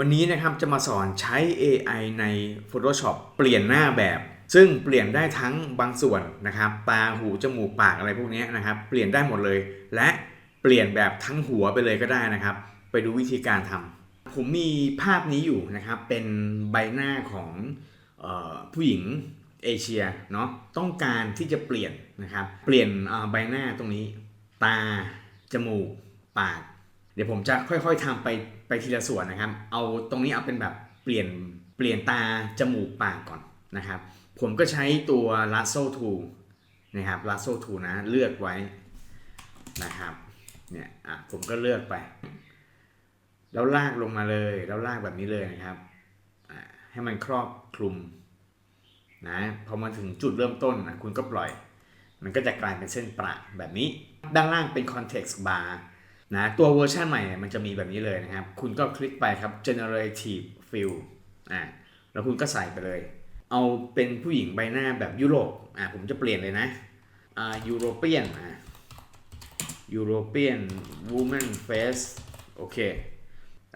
วันนี้นะครับจะมาสอนใช้ AI ใน Photoshop เปลี่ยนหน้าแบบ ซึ่งเปลี่ยนได้ทั้งบางส่วนนะครับตาหูจมูกปากอะไรพวกนี้นะครับเปลี่ยนได้หมดเลย และเปลี่ยนแบบทั้งหัวไปเลยก็ได้นะครับ ไปดูวิธีการทำผมมีภาพนี้อยู่นะครับเป็นใบหน้าของออผู้หญิงเอเชียเนาะต้องการที่จะเปลี่ยนนะครับเปลี่ยนใบหน้าตรงนี้ ตาจมูกปาก เดี๋ยวผมจะค่อยๆทำไป ไปทีละส่วนนะครับ เอาตรงนี้เอาเป็นแบบเปลี่ยนเปลี่ยนตาจมูกปากก่อนนะครับ ผมก็ใช้ตัว Lasso Tool นะครับ Lasso Tool นะเลือกไว้นะครับเนี่ยอะผมก็เลือกไป แล้วลากลงมาเลย แล้วลากแบบนี้เลยนะครับให้มันครอบคลุมนะพอมาถึงจุดเริ่มต้นนะคุณก็ปล่อย มันก็จะกลายเป็นเส้นประแบบนี้ ด้านล่างเป็น context bar นะตัวเวอร์ชันใหม่มันจะมีแบบนี้เลยนะครับ คุณก็คลิกไปครับ generative fill อ่าแล้วคุณก็ใส่ไปเลย เอาเป็นผู้หญิงใบหน้าแบบยุโรปอ่าผมจะเปลี่ยนเลยนะอ่า European อ่า European woman face โอเค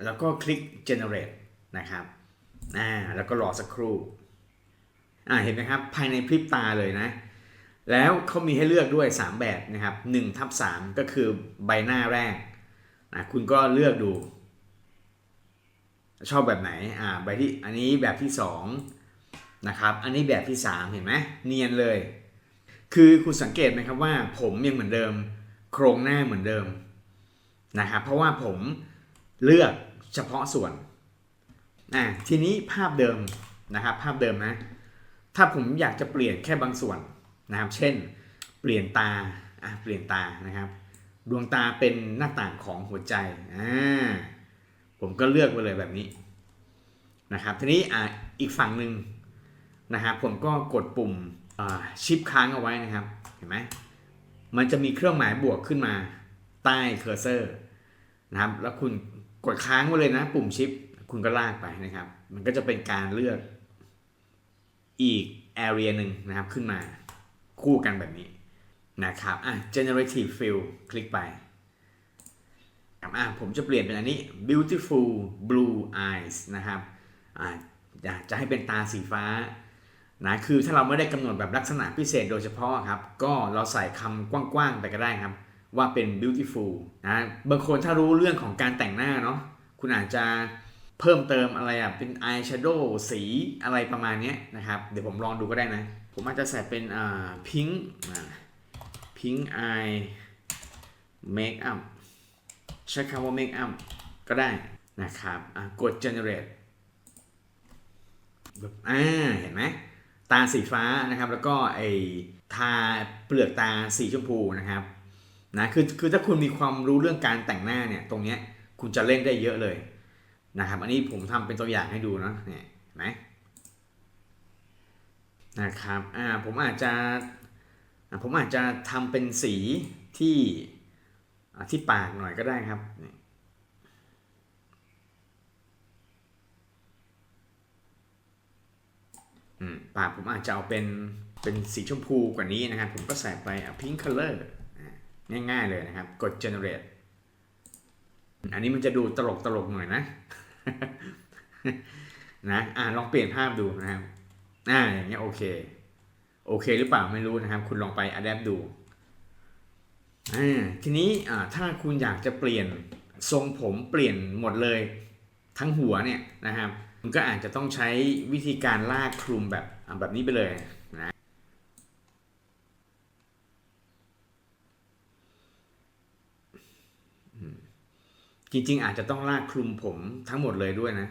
แล้วก็คลิก generate นะครับอ่าแล้วก็รอสักครู่อ่าเห็นไหมครับ ภายในพริบตาเลยนะ แล้วเขามีให้เลือกด้วย 3 แบบนะครับ1ทับ3ก็คือใบหน้าแรกนะคุณก็เลือกดู ชอบแบบไหนอ่าใบที่อันนี้แบบที่2นะครับอันนี้แบบที่ 3 เห็นไหมเนียนเลย คือคุณสังเกตไหมครับว่า ผมยังเหมือนเดิม โครงหน้าเหมือนเดิมนะครับเพราะว่าผมเลือกเฉพาะส่วนอ่าทีนี้ภาพเดิมนะครับภาพเดิมนะถ้าผมอยากจะเปลี่ยนแค่บางส่วน นะครับ เช่น เปลี่ยนตาอะเปลี่ยนตานะครับ ดวงตาเป็นหน้าต่างของหัวใจอ่าผมก็เลือกไปเลยแบบนี้นะครับทีนี้อะอีกฝั่งหนึ่งนะครับผมก็กดปุ่มชิปค้างเอาไว้นะครับเห็นไหมมันจะมีเครื่องหมายบวกขึ้นมาใต้เคอร์เซอร์นะครับแล้วคุณกดค้างไว้เลยนะ ปุ่มชิปคุณก็ลากไปนะครับ มันก็จะเป็นการเลือกอีก area หนึ่งนะครับขึ้นมา คู่กันแบบนี้นะครับอะ generative fill คลิกไปอะผมจะเปลี่ยนเป็นอันนี้ beautiful blue eyes นะครับอะจะให้เป็นตาสีฟ้านะคือถ้าเราไม่ได้กำหนดแบบลักษณะพิเศษโดยเฉพาะครับ ก็เราใส่คำกว้างๆไปก็ได้ครับ ว่าเป็น beautiful นะบางคนถ้ารู้เรื่องของการแต่งหน้าเนาะคุณอาจจะ เพิ่มเติมอะไรอะเป็น eye shadow สีอะไรประมาณนี้นะครับ เดี๋ยวผมลองดูก็ได้นะ ผมอาจจะใส่เป็นอ่า pink อ่า pink eye makeup ใช้คำว่า makeup ก็ได้นะครับอะกด generate แบบอ่าเห็นไหมตาสีฟ้านะครับ แล้วก็ไอทาเปลือกตาสีชมพูนะครับนะคือคือถ้าคุณมีความรู้เรื่องการแต่งหน้าเนี่ย ตรงเนี้ยคุณจะเล่นได้เยอะเลย นะครับ อันนี้ผมทำเป็นตัวอย่างให้ดูเนาะเนี่ยเห็นไหมนะครับอ่าผมอาจจะผมอาจจะทำเป็นสีที่ที่ปากหน่อยก็ได้ครับนี่ปากผมอาจจะเอาเป็นเป็นสีชมพูกว่านี้นะครับ ผมก็ใส่ไป pink color ง่ายๆเลยนะครับ กด generate อันนี้มันจะดูตลกตลกหน่อยนะ นะอ่าลองเปลี่ยนภาพดูนะครับอ่าอย่างเงี้ยโอเค โอเคหรือเปล่าไม่รู้นะครับ คุณลองไป adapt ดูอ่าทีนี้อ่าถ้าคุณอยากจะเปลี่ยนทรงผมเปลี่ยนหมดเลยทั้งหัวเนี่ยนะครับคุณก็อาจจะต้องใช้วิธีการลากคลุมแบบแบบนี้ไปเลยนะ จริงๆ อาจจะต้องลากคลุมผมทั้งหมดเลยด้วยนะ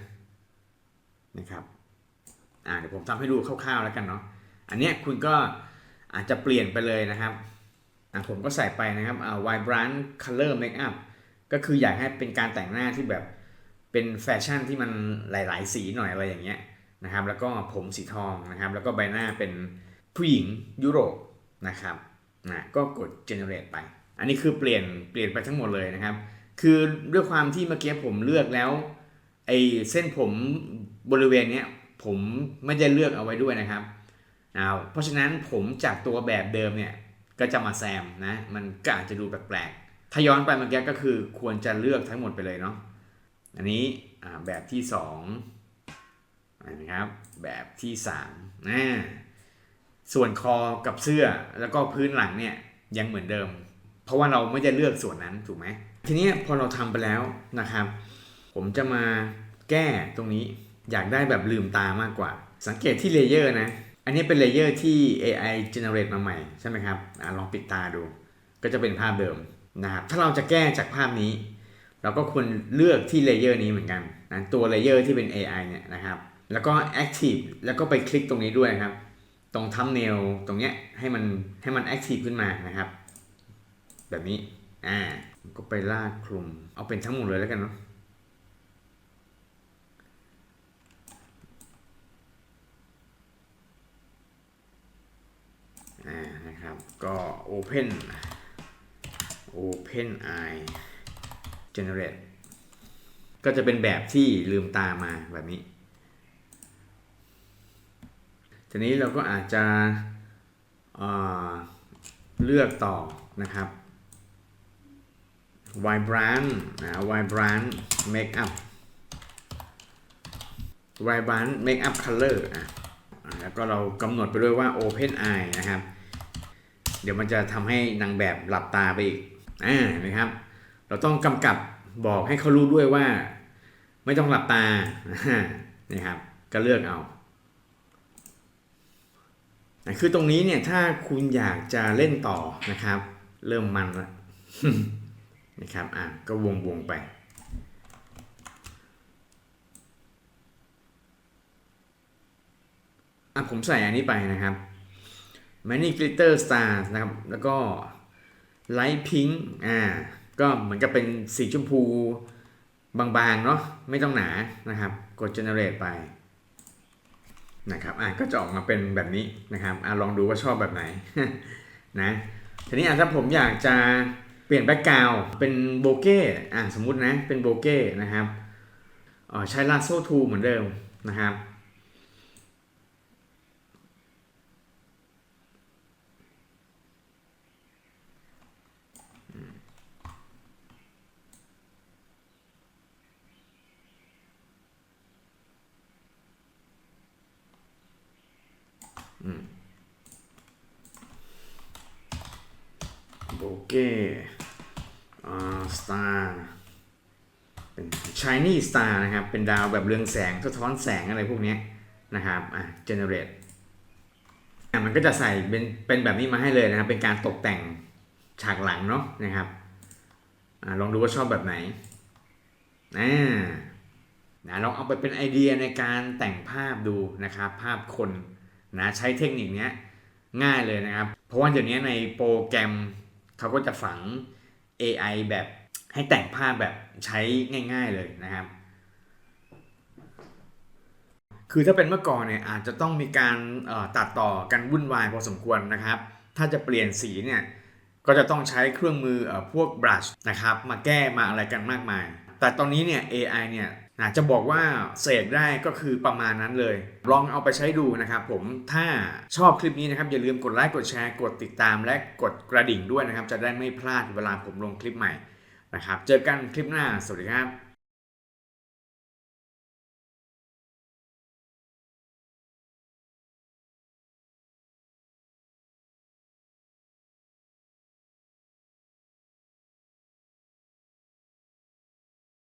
นะครับอ่าเดี๋ยวผมทำให้ดูคร่าวๆแล้วกันเนาะอันเนี้ยคุณก็อาจจะเปลี่ยนไปเลยนะครับอ่าผมก็ใส่ไปนะครับอ่า vibrant color makeup ก็คืออยากให้เป็นการแต่งหน้าที่แบบเป็นแฟชั่นที่มันหลายๆ สีหน่อยอะไรอย่างเงี้ยนะครับ แล้วก็ผมสีทองนะครับ แล้วก็ใบหน้าเป็นผู้หญิงยุโรปนะครับนะก็กด generate ไป อันนี้คือเปลี่ยนเปลี่ยนไปทั้งหมดเลยนะครับ คือด้วยความที่เมื่อกี้ผมเลือกแล้วไอ้เส้นผมบริเวณเนี้ยผมไม่ได้เลือกเอาไว้ด้วยนะครับเอาเพราะฉะนั้นผมจากตัวแบบเดิมเนี่ยก็จะมาแซมนะมันก็อาจจะดูแปลกๆถ้าย้อนไปเมื่อกี้ก็คือควรจะเลือกทั้งหมดไปเลยเนาะอันนี้แบบที่สองนะครับแบบที่สามนะส่วนคอกับเสื้อแล้วก็พื้นหลังเนี่ยยังเหมือนเดิม เพราะว่าเราไม่ได้เลือกส่วนนั้นถูกไหม ทีนี้พอเราทำไปแล้วนะครับ ผมจะมาแก้ตรงนี้อยากได้แบบลืมตามากกว่า สังเกตที่เลเยอร์นะ อันนี้เป็นเลเยอร์ที่ AI generate มาใหม่ใช่ไหมครับอลองปิดตาดู ก็จะเป็นภาพเดิมนะครับ ถ้าเราจะแก้จากภาพนี้ เราก็ควรเลือกที่เลเยอร์นี้เหมือนกันนะตัวเลเยอร์ที่เป็น AI เนี่ยนะครับ แล้วก็ Active แล้วก็ไปคลิกตรงนี้ด้วยครับ ตรงทัมเนลตรงเนี้ยให้มันให้มัน Active ขึ้นมานะครับ แบบนี้ อ่าก็ไปลากคลุม เอาเป็นทั้งหมดเลยแล้วกันเนาะอ่านะครับ ก็ Open Open Eye Generate ก็จะเป็นแบบที่ลืมตามาแบบนี้ ทีนี้เราก็อาจจะเเลือกต่อนะครับ Vibrant นะ Vibrant Makeup Vibrant Makeup Color อะแล้วก็เรากำหนดไปด้วยว่า Open Eye นะครับ เดี๋ยวมันจะทำให้นางแบบหลับตาไปอีกอ่านะครับ เราต้องกำกับบอกให้เขารู้ด้วยว่า ไม่ต้องหลับตานี่ครับ ก็เลือกเอาคือตรงนี้เนี่ยถ้าคุณอยากจะเล่นต่อนะครับ เริ่มมันแล้ว นะครับอะก็วงวงไป อะผมใส่อันนี้ไปนะครับ Many Glitter Stars นะครับ แล้วก็ Light Pink อ่าก็เหมือนกับเป็นสีชมพูบางๆเนาะไม่ต้องหนานะครับ กด Generate ไปนะครับอะก็จะออกมาเป็นแบบนี้นะครับอะลองดูว่าชอบแบบไหนนะทีนี้อะถ้าผมอยากจะ ปลี่ยนแบ็กกราวเป็นโบเก้อะสมมุตินะเป็นโบเก้นะครับออใช้ลาโซ่ทูเหมือนเดิมนะครับโบเก้ สตาร์เป็นชายนี่สตาร์นะครับ เป็นดาวแบบเรืองแสงสะท้อนแสงอะไรพวกนี้นะครับอะ generate อะมันก็จะใส่เป็นเป็นแบบนี้มาให้เลยนะครับ เป็นการตกแต่งฉากหลังเนาะนะครับอะลองดูว่าชอบแบบไหนอ่านะลองเอาไปเป็นไอเดียในการแต่งภาพดูนะครับ ภาพคนนะใช้เทคนิคเนี้ยง่ายเลยนะครับ เพราะว่าเดี๋ยวนี้ในโปรแกรมเขาก็จะฝัง AI แบบให้แต่งภาพแบบใช้ง่าย ๆเลยนะครับ คือถ้าเป็นเมื่อก่อนเนี่ยอาจจะต้องมีการตัดต่อกันวุ่นวายพอสมควรนะครับ ถ้าจะเปลี่ยนสีเนี่ยก็จะต้องใช้เครื่องมืออพวกบรัชนะครับมาแก้มาอะไรกันมากมาย แต่ตอนนี้เนี่ย AI เนี่ย อาจจะบอกว่าเสกได้ก็คือประมาณนั้นเลย ลองเอาไปใช้ดูนะครับผมถ้าชอบคลิปนี้นะครับอย่าลืมกดไลค์กดแชร์กดติดตามและกดกระดิ่งด้วยนะครับ จะได้ไม่พลาดเวลาผมลงคลิปใหม่นะครับ เจอกันคลิปหน้าสวัสดีครับ